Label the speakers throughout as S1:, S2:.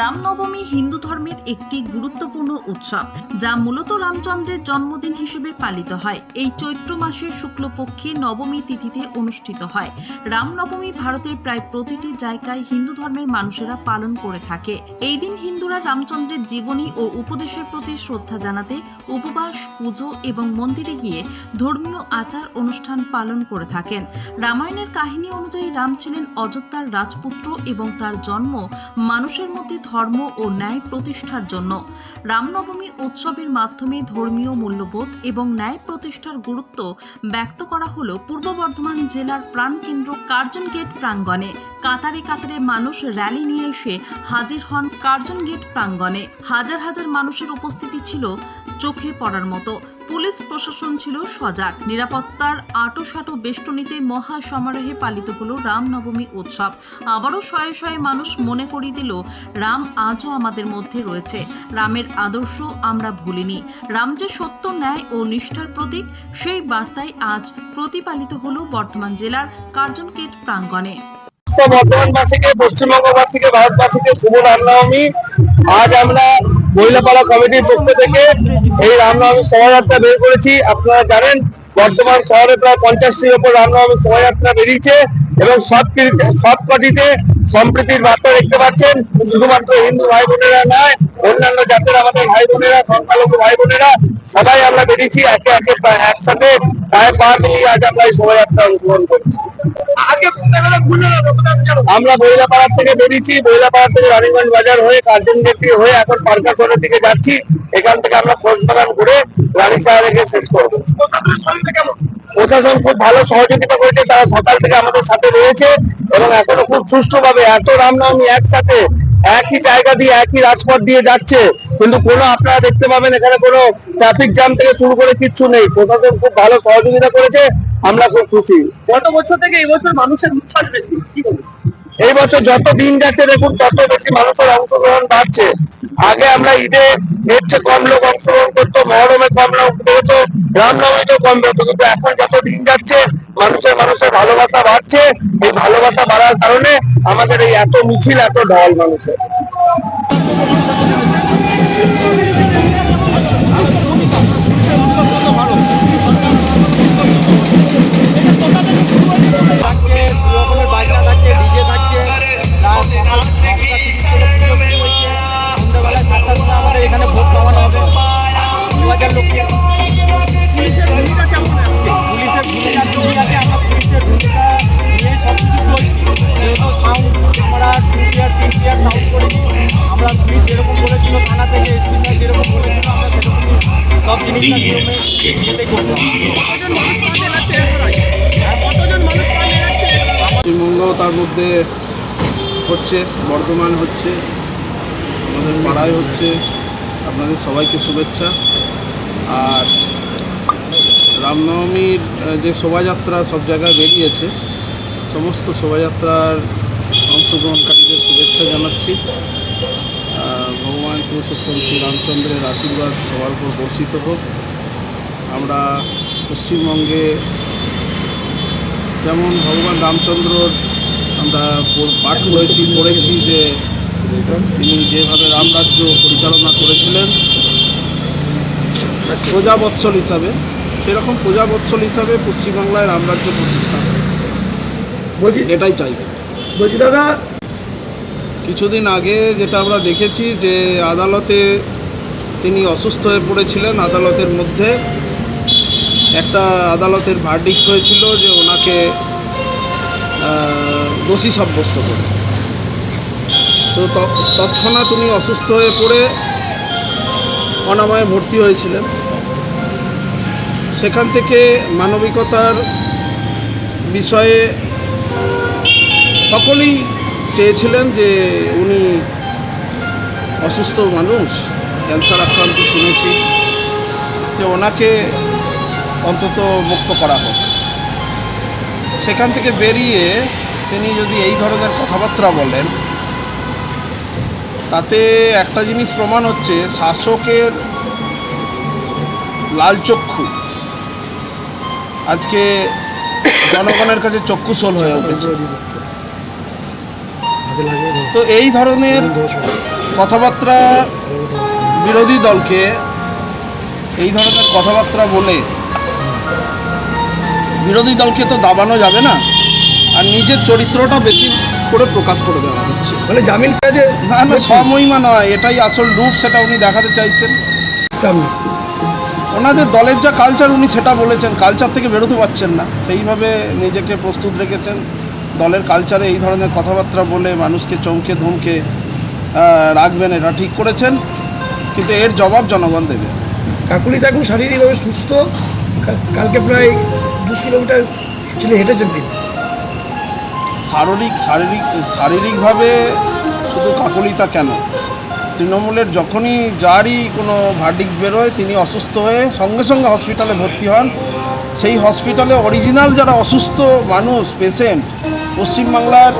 S1: রামনবমী হিন্দু ধর্মের একটি গুরুত্বপূর্ণ উৎসব, যা মূলত রামচন্দ্রের জন্মদিন হিসেবে পালিত হয়। এই চৈত্র মাসের শুক্লপক্ষে নবমী তিথিতে অনুষ্ঠিত হয়। রামনবমী ভারতের প্রায় প্রতিটি জায়গায় হিন্দু ধর্মের মানুষেরা পালন করে থাকে। এই দিন হিন্দুরা রামচন্দ্রের জীবনী ও উপদেশের প্রতি শ্রদ্ধা জানাতে উপবাস, পুজো এবং মন্দিরে গিয়ে ধর্মীয় আচার অনুষ্ঠান পালন করে থাকেন। রামায়ণের কাহিনী অনুযায়ী রাম ছিলেন অযোধ্যার রাজপুত্র এবং তার জন্ম মানুষের মধ্যে ধর্ম ও ন্যায় প্রতিষ্ঠার জন্য। রামনবমী উৎসবের মাধ্যমে ধর্মীয় মূল্যবোধ এবং ন্যায় প্রতিষ্ঠার গুরুত্ব ব্যক্ত করা হলো পূর্ব বর্ধমান জেলার প্রাণকেন্দ্র কার্জন গেট প্রাঙ্গণে। কাতারে কাতারে মানুষ র্যালি নিয়ে এসে হাজির হন কার্জন গেট প্রাঙ্গণে। হাজার হাজার মানুষের উপস্থিতি ছিল চোখে পড়ার মতো। পুলিশ প্রশাসন ছিল সজাগ। নিরাপত্তার আটোসাটো বেষ্টনীতে মহা সমারোহে পালিত হলো রামনবমী উৎসব। আবারও শয়ে শয়ে মানুষ মনে করিয়ে দিল, রাম আজও আমাদের মধ্যে রয়েছে। রামের আদর্শ আমরা ভুলিনি। রাম যে সত্য, ন্যায় ও নিষ্ঠার প্রতীক, সেই বার্তায় আজ প্রতিপালিত হলো বর্ধমান জেলার কার্জনকেট প্রাঙ্গণে।
S2: বর্ধমানবাসীকে, পশ্চিমবঙ্গবাসীকে, ভারতবাসীকে শুভ রামনবমী আজ আমরা মহিলাপাড়া কমিটির পক্ষ থেকে এই রামনবমী শোভাযাত্রা বের করেছি। আপনারা জানেন, বর্তমান শহরে প্রায় পঞ্চাশটির ওপর রামনবমী শোভাযাত্রা বেরিয়েছে এবং সব সব কটিতে সম্প্রীতির বার্তা দেখতে পাচ্ছেন শুধুমাত্র হিন্দু ভাই বোনেরা নয় অন্যান্য জাতের আমাদের ভাই বোনেরা সংখ্যালঘু ভাই বোনেরা সবাই আমরা বেরিয়েছি একে একে একসাথে। প্রায় পা মিলিয়ে আজ আমরা এই শোভাযাত্রা অনুসরণ করছি। আমরা বইলাপাড়ার থেকে বেরিয়েছি বইলাপাড়া থেকে রানীগঞ্জ বাজার হয়ে কার্জন গেট হয়ে এখন পার্কাশনের দিকে যাচ্ছি। এখান থেকে আমরা খোঁজবাগান ঘুরে রানী সাহেবে গিয়ে শেষ করব। প্রশাসন খুব ভালো সহযোগিতা করেছে তারা সকাল থেকে আমাদের সাথে রয়েছে এবং এখনও খুব সুষ্ঠুভাবে এত রামনবমী একসাথে একই জায়গা দিয়ে একই রাজপথ দিয়ে যাচ্ছে। কিন্তু কোনো আপনারা দেখতে পাবেন এখানে কোনো ট্রাফিক জ্যাম থেকে শুরু করে কিচ্ছু নেই। প্রশাসন খুব ভালো সহযোগিতা করেছে আমরা খুব খুশি।
S3: গত বছর থেকে এই বছর মানুষের উচ্ছ্বাস বেশি কি বলব
S2: এই বছর যত দিন যাচ্ছে দেখুন তত বেশি মানুষের অংশগ্রহণ বাড়ছে। আগে আমরা ঈদে এর চেয়ে কম লোক অংশগ্রহণ করতো, মহরমে কম লোক বেরোতো রামনবমীতেও কম হতো কিন্তু এখন যত দিন যাচ্ছে, মানুষের মানুষের ভালোবাসা বাড়ছে। এই ভালোবাসা বাড়ার কারণে আমাদের এই এত মিছিল, এত ঢল মানুষের।
S4: পশ্চিমবঙ্গ তার মধ্যে হচ্ছে, বর্ধমান হচ্ছে, আমাদের পাড়ায় হচ্ছে, আপনাদের সবাইকে শুভেচ্ছা। আর রামনবমীর যে শোভাযাত্রা সব জায়গায় বেরিয়েছে, সমস্ত শোভাযাত্রার অংশগ্রহণকারীদের শুভেচ্ছা জানাচ্ছি। ভগবান পুরুষোত্তম শ্রী রামচন্দ্রের আশীর্বাদ সবার উপর বর্ষিত হোক আমরা পশ্চিমবঙ্গে যেমন ভগবান রামচন্দ্রর আমরা পাঠ করেছি পড়েছি যে তিনি যেভাবে রামরাজ্য পরিচালনা করেছিলেন প্রজাবৎসল হিসাবে সেরকম প্রজাবৎসল হিসাবে পশ্চিমবাংলায় রামরাজ্য প্রতিষ্ঠা। এটাই চাইবে
S3: বলছি দাদা
S4: কিছুদিন আগে যেটা আমরা দেখেছি যে আদালতে তিনি অসুস্থ হয়ে পড়েছিলেন, আদালতের মধ্যে একটা আদালতের ভার্ডিক্ট হয়েছিল যে ওনাকে দোষী সাব্যস্ত করে। ত- তৎক্ষণাৎ উনি অসুস্থ হয়ে পড়ে অনাময়ে ভর্তি হয়েছিলেন। সেখান থেকে মানবিকতার বিষয়ে সকলেই চেয়েছিলেন যে উনি অসুস্থ মানুষ, ক্যান্সার আক্রান্ত শুনেছি, যে ওনাকে অন্তত মুক্ত করা হোক। সেখান থেকে বেরিয়ে তিনি যদি এই ধরনের কথাবার্তা বলেন, তাতে একটা জিনিস প্রমাণ হচ্ছে, শাসকের লালচক্ষু আজকে জনগণের কাছে চক্ষুশোল হয়ে উঠেছে। তো এই ধরনের কথাবার্তা বিরোধী দলকে এই ধরনের কথাবার্তা বলে বিরোধী দলকে তো দাবানো যাবে না আর নিজের চরিত্রটা বেশি করে প্রকাশ করে দেওয়া হচ্ছে।
S5: মানে জামিন কাজে
S4: না না সমহিমা নয় এটাই আসল রূপ সেটা উনি দেখাতে চাইছেন।
S5: সামনে।
S4: ওনাদের দলের যা কালচার উনি সেটা বলেছেন। কালচার থেকে বেরোতে পারছেন না। সেইভাবে নিজেকে প্রস্তুত রেখেছেন। দলের কালচারে এই ধরনের কথাবার্তা বলে মানুষকে চমকে ধমকে রাখবেন এটা ঠিক করেছেন। কিন্তু এর জবাব জনগণ দেবে।
S5: কাকুলি এখন শারীরিকভাবে সুস্থ। কালকে প্রায় দু কিলোমিটার ছিল হেঁটেছেন তিনি।
S4: শারীরিক শারীরিক শারীরিকভাবে শুধু কাকলিতা কেন? তৃণমূলের যখনই যারই কোনো ভার্ডিক বেরোয় তিনি অসুস্থ হয়ে সঙ্গে সঙ্গে হসপিটালে ভর্তি হন। সেই হসপিটালে অরিজিনাল যারা অসুস্থ মানুষ পেশেন্ট পশ্চিমবাংলার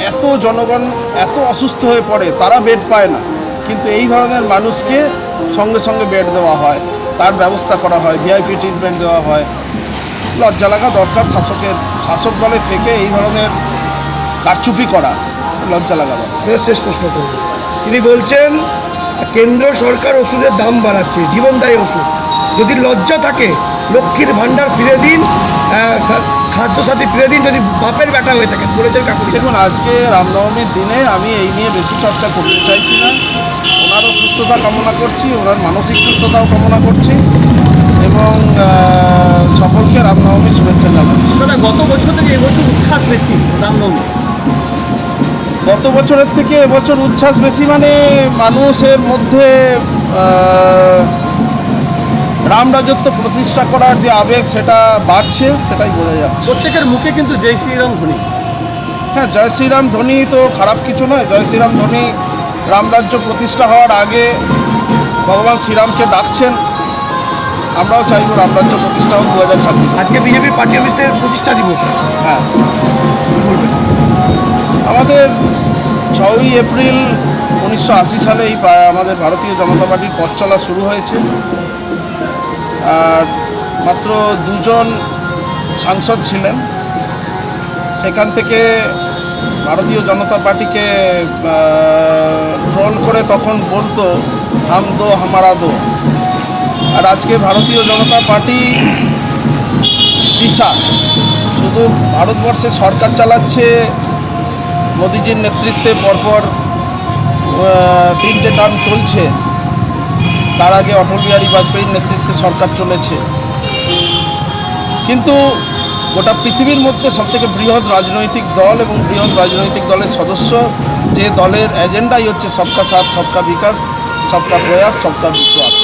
S4: এত জনগণ এত অসুস্থ হয়ে পড়ে তারা বেড পায় না। কিন্তু এই ধরনের মানুষকে সঙ্গে সঙ্গে বেড দেওয়া হয় তার ব্যবস্থা করা হয় ভিআইপি ট্রিটমেন্ট দেওয়া হয়। লজ্জা লাগা দরকার শাসকের শাসক দলে থেকে এই ধরনের কারচুপি করা লজ্জা লাগা দরকার।
S5: শেষ প্রশ্ন করব। তিনি বলছেন কেন্দ্র সরকার ওষুধের দাম বাড়াচ্ছে জীবনদায়ী ওষুধ। যদি লজ্জা থাকে লক্ষ্মীর ভাণ্ডার ফিরে দিন আহ, সা- খাদ্যসাথী ফিরে দিন যদি বাপের বেটা হয়ে থাকেন বলেছেন কাকুলি
S4: দেখুন আজকে রামনবমীর দিনে আমি এই নিয়ে বেশি চর্চা করতে চাইছি না। ওনারও সুস্থতা কামনা করছি ওনার মানসিক সুস্থতাও কামনা করছি এবং সকলকে রামনবমীর শুভেচ্ছা জানাচ্ছি।
S3: দাদা গত বছর থেকে এবছর উচ্ছ্বাস বেশি রামনবমী
S4: গত বছরের থেকে এবছর উচ্ছ্বাস বেশি মানে মানুষের মধ্যে আহ, রাম রাজত্ব প্রতিষ্ঠা করার যে আবেগ সেটা বাড়ছে সেটাই বোঝা যাচ্ছে।
S3: প্রত্যেকের মুখে কিন্তু জয় শ্রীরাম ধ্বনি।
S4: হ্যাঁ জয় শ্রীরাম ধ্বনি তো খারাপ কিছু নয়। জয় শ্রীরাম ধ্বনি রামরাজ্য প্রতিষ্ঠা হওয়ার আগে ভগবান শ্রীরামকে ডাকছেন। আমরাও চাইব রামরাজ্য প্রতিষ্ঠা হোক দু হাজার ছাব্বিশ।
S5: আজকে বিজেপি পার্টি অফিসের প্রতিষ্ঠা দিবস।
S4: হ্যাঁ। আমাদের ছয়ই এপ্রিল উনিশশো আশি সালে এই আমাদের ভারতীয় জনতা পার্টির পথ চলা শুরু হয়েছে। মাত্র দুজন সাংসদ ছিলেন। সেখান থেকে ভারতীয় জনতা পার্টিকে ট্রোল করে তখন বলতো, হাম দো, হামারা দো। আর আজকে ভারতীয় জনতা পার্টি দিশা শুধু ভারতবর্ষে সরকার চালাচ্ছে, মোদিজির নেতৃত্বে পরপর তিনটে টার্ম চলছে। তার আগে অটল বিহারী বাজপেয়ীর নেতৃত্বে সরকার চলেছে। কিন্তু গোটা পৃথিবীর মধ্যে সবথেকে বৃহৎ রাজনৈতিক দল এবং বৃহৎ রাজনৈতিক দলের সদস্য যে দলের এজেন্ডাই হচ্ছে সবকা সাথ, সবকা বিকাশ, সবকা প্রয়াস, সবকা বিশ্বাস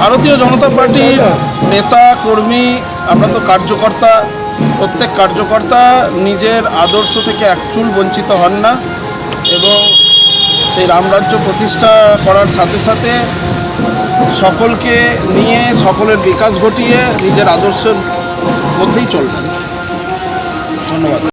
S4: ভারতীয় জনতা পার্টির নেতা, কর্মী, আমরা তো কার্যকর্তা, প্রত্যেক কার্যকর্তা নিজের আদর্শ থেকে একচুল বঞ্চিত হন না এবং সেই রামরাজ্য প্রতিষ্ঠা করার সাথে সাথে সকলকে নিয়ে সকলের বিকাশ ঘটিয়ে নিজের আদর্শের মধ্যেই চলবেন। ধন্যবাদ।